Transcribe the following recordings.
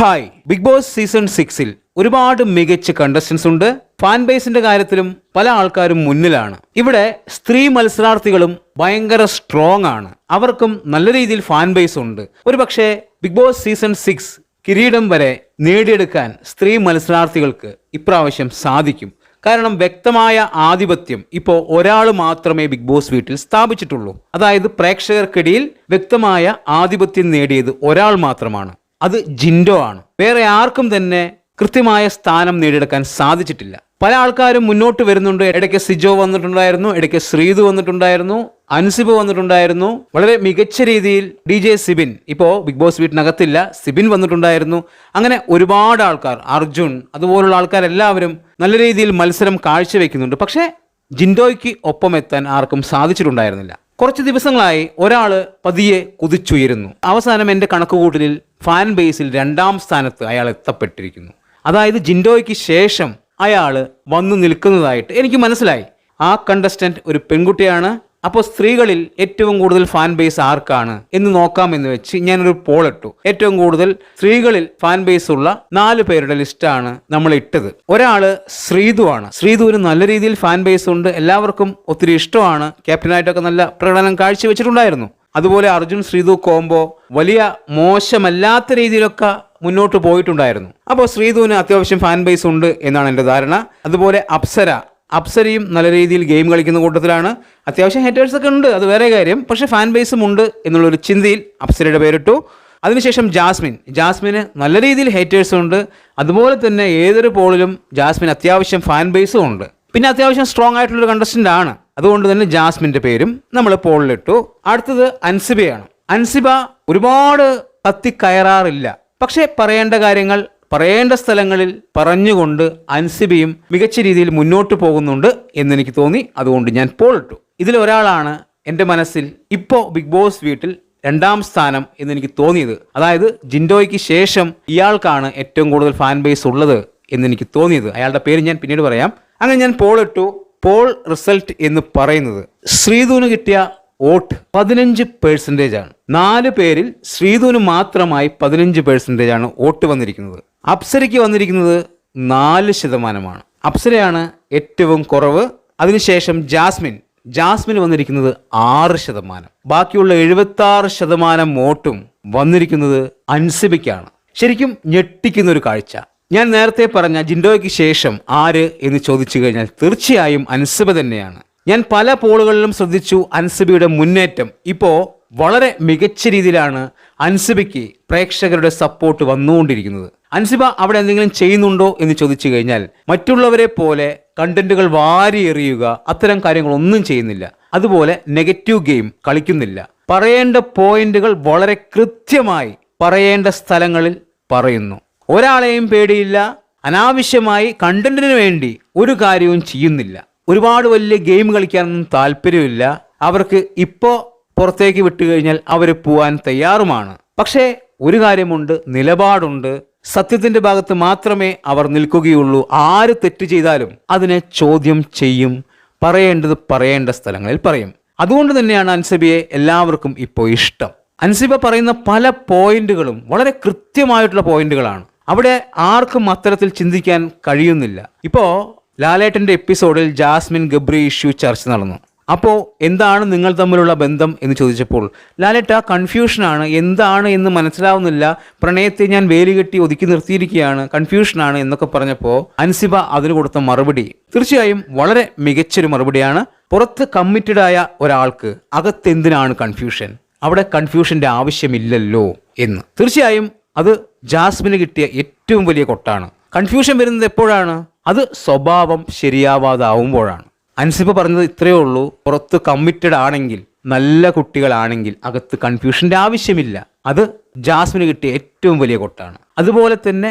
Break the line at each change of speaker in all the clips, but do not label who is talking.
Hi. Big Boss season സിക്സിൽ ഒരുപാട് മികച്ച കണ്ടസ്റ്റൻസ് ഉണ്ട്. ഫാൻ ബേസിന്റെ കാര്യത്തിലും പല ആൾക്കാരും മുന്നിലാണ്. ഇവിടെ സ്ത്രീ മത്സരാർത്ഥികളും ഭയങ്കര സ്ട്രോങ് ആണ്. അവർക്കും നല്ല രീതിയിൽ ഫാൻ ബേസ് ഉണ്ട്. ഒരുപക്ഷെ ബിഗ് ബോസ് സീസൺ സിക്സ് കിരീടം വരെ നേടിയെടുക്കാൻ സ്ത്രീ മത്സരാർത്ഥികൾക്ക് ഇപ്രാവശ്യം സാധിക്കും. കാരണം വ്യക്തമായ ആധിപത്യം ഇപ്പോൾ ഒരാൾ മാത്രമേ ബിഗ് ബോസ് വീട്ടിൽ സ്ഥാപിച്ചിട്ടുള്ളൂ. അതായത് പ്രേക്ഷകർക്കിടയിൽ വ്യക്തമായ ആധിപത്യം നേടിയത് ഒരാൾ മാത്രമാണ്. അത് ജിൻഡോ ആണ്. വേറെ ആർക്കും തന്നെ കൃത്യമായ സ്ഥാനം നേടിയെടുക്കാൻ സാധിച്ചിട്ടില്ല. പല ആൾക്കാരും മുന്നോട്ട് വരുന്നുണ്ട്. ഇടയ്ക്ക് സിജോ വന്നിട്ടുണ്ടായിരുന്നു ഇടയ്ക്ക് ശ്രീതു വന്നിട്ടുണ്ടായിരുന്നു അൻസിബ് വന്നിട്ടുണ്ടായിരുന്നു. വളരെ മികച്ച രീതിയിൽ ഡി ജെ സിബിൻ ഇപ്പോൾ ബിഗ് ബോസ് വീട്ടിനകത്തില്ല സിബിൻ വന്നിട്ടുണ്ടായിരുന്നു. അങ്ങനെ ഒരുപാട് ആൾക്കാർ അർജുൻ അതുപോലുള്ള ആൾക്കാരെല്ലാവരും നല്ല രീതിയിൽ മത്സരം കാഴ്ചവെക്കുന്നുണ്ട്. പക്ഷേ ജിൻഡോയ്ക്ക് ഒപ്പം എത്താൻ ആർക്കും സാധിച്ചിട്ടുണ്ടായിരുന്നില്ല. കുറച്ച് ദിവസങ്ങളായി ഒരാൾ പതിയെ കുതിച്ചുയരുന്നു. അവസാനം എന്റെ കണക്കുകൂട്ടലിൽ ഫാൻ ബേസിൽ രണ്ടാം സ്ഥാനത്ത് അയാൾ എത്തപ്പെട്ടിരിക്കുന്നു. അതായത് ജിൻഡോയ്ക്ക് ശേഷം അയാൾ വന്നു നിൽക്കുന്നതായിട്ട് എനിക്ക് മനസ്സിലായി. ആ കണ്ടസ്റ്റന്റ് ഒരു പെൺകുട്ടിയാണ്. അപ്പോൾ സ്ത്രീകളിൽ ഏറ്റവും കൂടുതൽ ഫാൻ ബേസ് ആർക്കാണ് എന്ന് നോക്കാമെന്ന് വെച്ച് ഞാനൊരു പോൾ ഇട്ടു. ഏറ്റവും കൂടുതൽ സ്ത്രീകളിൽ ഫാൻ ബേസ് ഉള്ള നാല് പേരുടെ ലിസ്റ്റാണ് നമ്മൾ ഇട്ടത്. ഒരാൾ ശ്രീതു ആണ്. ശ്രീതുവിന് നല്ല രീതിയിൽ ഫാൻ ബേസ് ഉണ്ട്. എല്ലാവർക്കും ഒത്തിരി ഇഷ്ടമാണ്. ക്യാപ്റ്റനായിട്ടൊക്കെ നല്ല പ്രകടനം കാഴ്ചവെച്ചിട്ടുണ്ടായിരുന്നു. അതുപോലെ അർജുൻ ശ്രീതു കോംബോ വലിയ മോശമല്ലാത്ത രീതിയിലൊക്കെ മുന്നോട്ട് പോയിട്ടുണ്ടായിരുന്നു. അപ്പോൾ ശ്രീധുവിന് അത്യാവശ്യം ഫാൻ ബേസ് ഉണ്ട് എന്നാണ് എന്റെ ധാരണ. അതുപോലെ അപ്സര അപ്സരയും നല്ല രീതിയിൽ ഗെയിം കളിക്കുന്ന കൂട്ടത്തിലാണ്. അത്യാവശ്യം ഹേറ്റേഴ്സൊക്കെ ഉണ്ട് അത് വേറെ കാര്യം. പക്ഷേ ഫാൻ ബേസും ഉണ്ട് എന്നുള്ളൊരു ചിന്തയിൽ അപ്സരയുടെ പേരിട്ടു. അതിനുശേഷം ജാസ്മിൻ. ജാസ്മിന് നല്ല രീതിയിൽ ഹേറ്റേഴ്സും ഉണ്ട്. അതുപോലെ തന്നെ ഏതൊരു പോളിലും ജാസ്മിൻ അത്യാവശ്യം ഫാൻ ബേസും ഉണ്ട്. പിന്നെ അത്യാവശ്യം സ്ട്രോങ് ആയിട്ടുള്ളൊരു കണ്ടസ്റ്റന്റ് ആണ്. അതുകൊണ്ട് തന്നെ ജാസ്മിന്റെ പേരും നമ്മൾ പോളിലിട്ടു. അടുത്തത് അൻസിബയാണ്. അൻസിബ ഒരുപാട് കത്തിക്കയറാറില്ല പക്ഷേ പറയേണ്ട കാര്യങ്ങൾ പറയേണ്ട സ്ഥലങ്ങളിൽ പറഞ്ഞുകൊണ്ട് അൻസിബിയും മികച്ച രീതിയിൽ മുന്നോട്ട് പോകുന്നുണ്ട് എന്നെനിക്ക് തോന്നി. അതുകൊണ്ട് ഞാൻ പോളിട്ടു. ഇതിലൊരാളാണ് എന്റെ മനസ്സിൽ ഇപ്പോൾ ബിഗ് ബോസ് വീട്ടിൽ രണ്ടാം സ്ഥാനം എന്ന് എനിക്ക് തോന്നിയത്. അതായത് ജിൻഡോയ്ക്ക് ശേഷം ഇയാൾക്കാണ് ഏറ്റവും കൂടുതൽ ഫാൻ ബേസ് ഉള്ളത് എന്നെനിക്ക് തോന്നിയത്. അയാളുടെ പേര് ഞാൻ പിന്നീട് പറയാം. അങ്ങനെ ഞാൻ പോളിട്ടു. പോൾ റിസൾട്ട് എന്ന് പറയുന്നത് ശ്രീധുവിന് കിട്ടിയ വോട്ട് പതിനഞ്ച് പേഴ്സന്റേജ് ആണ്. നാല് പേരിൽ ശ്രീധുവിന് മാത്രമായി പതിനഞ്ച് പേഴ്സന്റേജ് ആണ് വോട്ട് വന്നിരിക്കുന്നത്. അപ്സരയ്ക്ക് വന്നിരിക്കുന്നത് നാല് ശതമാനമാണ്. അപ്സരയാണ് ഏറ്റവും കുറവ്. അതിനുശേഷം ജാസ്മിൻ. ജാസ്മിന് വന്നിരിക്കുന്നത് ആറ് ശതമാനം. ബാക്കിയുള്ള എഴുപത്തി ആറ് ശതമാനം വോട്ടും വന്നിരിക്കുന്നത് അൻസിബയ്ക്കാണ്. ശരിക്കും ഞെട്ടിക്കുന്ന ഒരു കാഴ്ച. ഞാൻ നേരത്തെ പറഞ്ഞ ജിൻഡോയ്ക്ക് ശേഷം ആര് എന്ന് ചോദിച്ചു കഴിഞ്ഞാൽ തീർച്ചയായും അൻസിബ തന്നെയാണ്. ഞാൻ പല പോളുകളിലും ശ്രദ്ധിച്ചു അൻസിബയുടെ മുന്നേറ്റം. ഇപ്പോൾ വളരെ മികച്ച രീതിയിലാണ് അൻസിബയ്ക്ക് പ്രേക്ഷകരുടെ സപ്പോർട്ട് വന്നുകൊണ്ടിരിക്കുന്നത്. അൻസിബ അവിടെ എന്തെങ്കിലും ചെയ്യുന്നുണ്ടോ എന്ന് ചോദിച്ചു കഴിഞ്ഞാൽ മറ്റുള്ളവരെ പോലെ കണ്ടന്റുകൾ വാരി എറിയുക അത്തരം കാര്യങ്ങളൊന്നും ചെയ്യുന്നില്ല. അതുപോലെ നെഗറ്റീവ് ഗെയിം കളിക്കുന്നില്ല. പറയേണ്ട പോയിന്റുകൾ വളരെ കൃത്യമായി പറയേണ്ട സ്ഥലങ്ങളിൽ പറയുന്നു. ഒരാളെയും പേടിയില്ല. അനാവശ്യമായി കണ്ടന്റിന് വേണ്ടി ഒരു കാര്യവും ചെയ്യുന്നില്ല. ഒരുപാട് വലിയ ഗെയിം കളിക്കാനൊന്നും താല്പര്യമില്ല. അവർക്ക് ഇപ്പോൾ പുറത്തേക്ക് വിട്ടു കഴിഞ്ഞാൽ അവർ പോവാൻ തയ്യാറുമാണ്. പക്ഷേ ഒരു കാര്യമുണ്ട് നിലപാടുണ്ട്. സത്യത്തിന്റെ ഭാഗത്ത് മാത്രമേ അവർ നിൽക്കുകയുള്ളൂ. ആര് തെറ്റ് ചെയ്താലും അതിനെ ചോദ്യം ചെയ്യും. പറയേണ്ടത് പറയേണ്ട സ്ഥലങ്ങളിൽ പറയും. അതുകൊണ്ട് തന്നെയാണ് അൻസബിയെ എല്ലാവർക്കും ഇപ്പോൾ ഇഷ്ടം. അൻസിബ പറയുന്ന പല പോയിന്റുകളും വളരെ കൃത്യമായിട്ടുള്ള പോയിന്റുകളാണ്. അവിടെ ആർക്കും അത്തരത്തിൽ ചിന്തിക്കാൻ കഴിയുന്നില്ല. ഇപ്പോൾ ലാലേട്ടന്റെ എപ്പിസോഡിൽ ജാസ്മിൻ ഗബ്രി ഇഷ്യൂ ചർച്ച നടന്നു. അപ്പോൾ എന്താണ് നിങ്ങൾ തമ്മിലുള്ള ബന്ധം എന്ന് ചോദിച്ചപ്പോൾ ലാലേട്ട കൺഫ്യൂഷനാണ് എന്താണ് എന്ന് മനസ്സിലാവുന്നില്ല. പ്രണയത്തെ ഞാൻ വേലികെട്ടി ഒതുക്കി നിർത്തിയിരിക്കുകയാണ്. കൺഫ്യൂഷനാണ് എന്നൊക്കെ പറഞ്ഞപ്പോൾ അൻസിബ അതിന് കൊടുത്ത മറുപടി. തീർച്ചയായും വളരെ മികച്ചൊരു മറുപടിയാണ്. പുറത്ത് കമ്മിറ്റഡ് ആയ ഒരാൾക്ക് അകത്തെന്തിനാണ് കൺഫ്യൂഷൻ അവിടെ കൺഫ്യൂഷന്റെ ആവശ്യമില്ലല്ലോ എന്ന്. തീർച്ചയായും അത് ജാസ്മിന് കിട്ടിയ ഏറ്റവും വലിയ കൊട്ടാണ്. കൺഫ്യൂഷൻ വരുന്നത് എപ്പോഴാണ്? അത് സ്വഭാവം ശരിയാവാതാവുമ്പോഴാണ്. അൻസിബ പറഞ്ഞത് ഇത്രയേ ഉള്ളൂ. പുറത്ത് കമ്മിറ്റഡ് ആണെങ്കിൽ നല്ല കുട്ടികളാണെങ്കിൽ അകത്ത് കൺഫ്യൂഷന്റെ ആവശ്യമില്ല. അത് ജാസ്മിന് കിട്ടിയ ഏറ്റവും വലിയ കൊട്ടാണ്. അതുപോലെ തന്നെ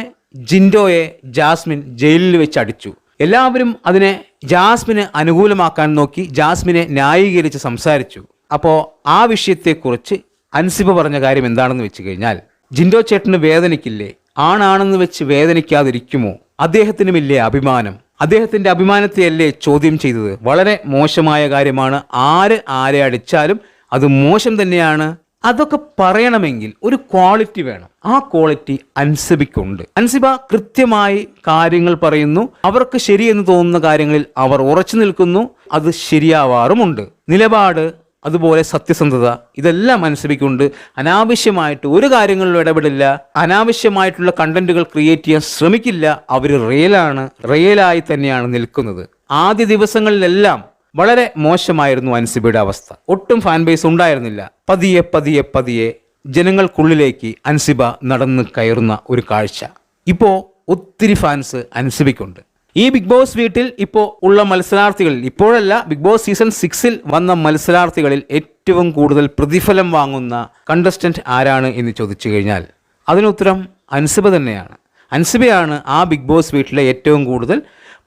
ജിൻഡോയെ ജാസ്മിൻ ജയിലിൽ വെച്ച് അടിച്ചു. എല്ലാവരും അതിനെ ജാസ്മിന് അനുകൂലമാക്കാൻ നോക്കി ജാസ്മിനെ ന്യായീകരിച്ച് സംസാരിച്ചു. അപ്പോൾ ആ വിഷയത്തെക്കുറിച്ച് അൻസിപ്പ് പറഞ്ഞ കാര്യം എന്താണെന്ന് വെച്ച് കഴിഞ്ഞാൽ ജിൻഡോ ചേട്ടന് വേദനിക്കില്ലേ ആണാണെന്ന് വെച്ച് വേദനിക്കാതിരിക്കുമോ? അദ്ദേഹത്തിനുമില്ലേ അഭിമാനം? അദ്ദേഹത്തിന്റെ അഭിമാനത്തെയല്ലേ ചോദ്യം ചെയ്തത്? വളരെ മോശമായ കാര്യമാണ്. ആര് ആരെ അടിച്ചാലും അത് മോശം തന്നെയാണ്. അതൊക്കെ പറയണമെങ്കിൽ ഒരു ക്വാളിറ്റി വേണം. ആ ക്വാളിറ്റി അൻസിബയ്ക്കുണ്ട് അൻസിബ കൃത്യമായി കാര്യങ്ങൾ പറയുന്നു. അവർക്ക് ശരിയെന്ന് തോന്നുന്ന കാര്യങ്ങളിൽ അവർ ഉറച്ചു നിൽക്കുന്നു. അത് ശരിയാവാറുമുണ്ട്. നിലപാട് അതുപോലെ സത്യസന്ധത ഇതെല്ലാം അനുസരിക്കൊണ്ട് അനാവശ്യമായിട്ട് ഒരു കാര്യങ്ങളിലും ഇടപെടില്ല. അനാവശ്യമായിട്ടുള്ള കണ്ടന്റുകൾ ക്രിയേറ്റ് ചെയ്യാൻ ശ്രമിക്കില്ല. അവർ റിയലാണ് റിയലായി തന്നെയാണ് നിൽക്കുന്നത്. ആദ്യ ദിവസങ്ങളിലെല്ലാം വളരെ മോശമായിരുന്നു അൻസിബിയുടെ അവസ്ഥ. ഒട്ടും ഫാൻ ബേസ് ഉണ്ടായിരുന്നില്ല. പതിയെ പതിയെ പതിയെ ജനങ്ങൾക്കുള്ളിലേക്ക് അൻസിബ നടന്ന് കയറുന്ന ഒരു കാഴ്ച. ഇപ്പോൾ ഒത്തിരി ഫാൻസ് അൻസിബയ്ക്കുണ്ട് ഈ ബിഗ് ബോസ് വീട്ടിൽ ഇപ്പോൾ ഉള്ള മത്സരാർത്ഥികളിൽ ഇപ്പോഴല്ല ബിഗ് ബോസ് സീസൺ സിക്സിൽ വന്ന മത്സരാർത്ഥികളിൽ ഏറ്റവും കൂടുതൽ പ്രതിഫലം വാങ്ങുന്ന കണ്ടസ്റ്റന്റ് ആരാണ് എന്ന് ചോദിച്ചു കഴിഞ്ഞാൽ അതിനുത്തരം അൻസിബ തന്നെയാണ്. അൻസിബയാണ് ആ ബിഗ് ബോസ് വീട്ടിലെ ഏറ്റവും കൂടുതൽ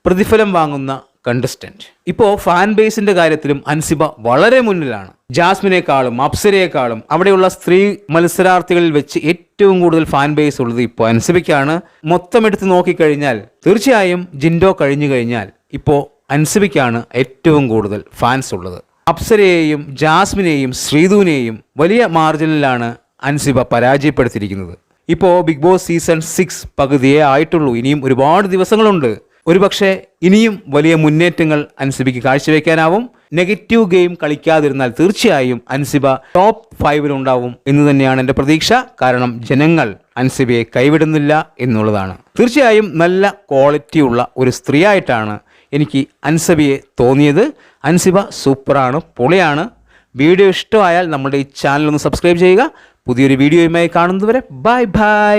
പ്രതിഫലം വാങ്ങുന്ന കണ്ടസ്റ്റന്റ് ഇപ്പോൾ ഫാൻ ബേസിന്റെ കാര്യത്തിലും അൻസിബ വളരെ മുന്നിലാണ്. ജാസ്മിനേക്കാളും അപ്സരയെക്കാളും അവിടെയുള്ള സ്ത്രീ മത്സരാർത്ഥികളിൽ വെച്ച് ഏറ്റവും കൂടുതൽ ഫാൻ ബേസ് ഉള്ളത് ഇപ്പോൾ അൻസിബയ്ക്കാണ്. മൊത്തം എടുത്ത് നോക്കിക്കഴിഞ്ഞാൽ തീർച്ചയായും ജിൻഡോ കഴിഞ്ഞു കഴിഞ്ഞാൽ ഇപ്പോൾ അൻസിബയ്ക്കാണ് ഏറ്റവും കൂടുതൽ ഫാൻസ് ഉള്ളത്. അപ്സരയെയും ജാസ്മിനെയും ശ്രീധുവിനെയും വലിയ മാർജിനിലാണ് അൻസിബ പരാജയപ്പെടുത്തിയിരിക്കുന്നത്. ഇപ്പോൾ ബിഗ് ബോസ് സീസൺ സിക്സ് പകുതിയേ ആയിട്ടുള്ളൂ. ഇനിയും ഒരുപാട് ദിവസങ്ങളുണ്ട്. ഒരുപക്ഷെ ഇനിയും വലിയ മുന്നേറ്റങ്ങൾ അൻസിബിക്ക് കാഴ്ചവെക്കാനാവും. നെഗറ്റീവ് ഗെയിം കളിക്കാതിരുന്നാൽ തീർച്ചയായും അൻസിബ ടോപ്പ് ഫൈവിലുണ്ടാവും എന്ന് തന്നെയാണ് എന്റെ പ്രതീക്ഷ. കാരണം ജനങ്ങൾ അൻസിബയെ കൈവിടുന്നില്ല എന്നുള്ളതാണ്. തീർച്ചയായും നല്ല ക്വാളിറ്റിയുള്ള ഒരു സ്ത്രീയായിട്ടാണ് എനിക്ക് അൻസബിയെ തോന്നിയത്. അൻസിബ സൂപ്പറാണ് പൊളിയാണ്. വീഡിയോ ഇഷ്ടമായാൽ നമ്മുടെ ഈ ചാനൽ ഒന്ന് സബ്സ്ക്രൈബ് ചെയ്യുക. പുതിയൊരു വീഡിയോയുമായി കാണുന്നതുവരെ ബൈ ബൈ.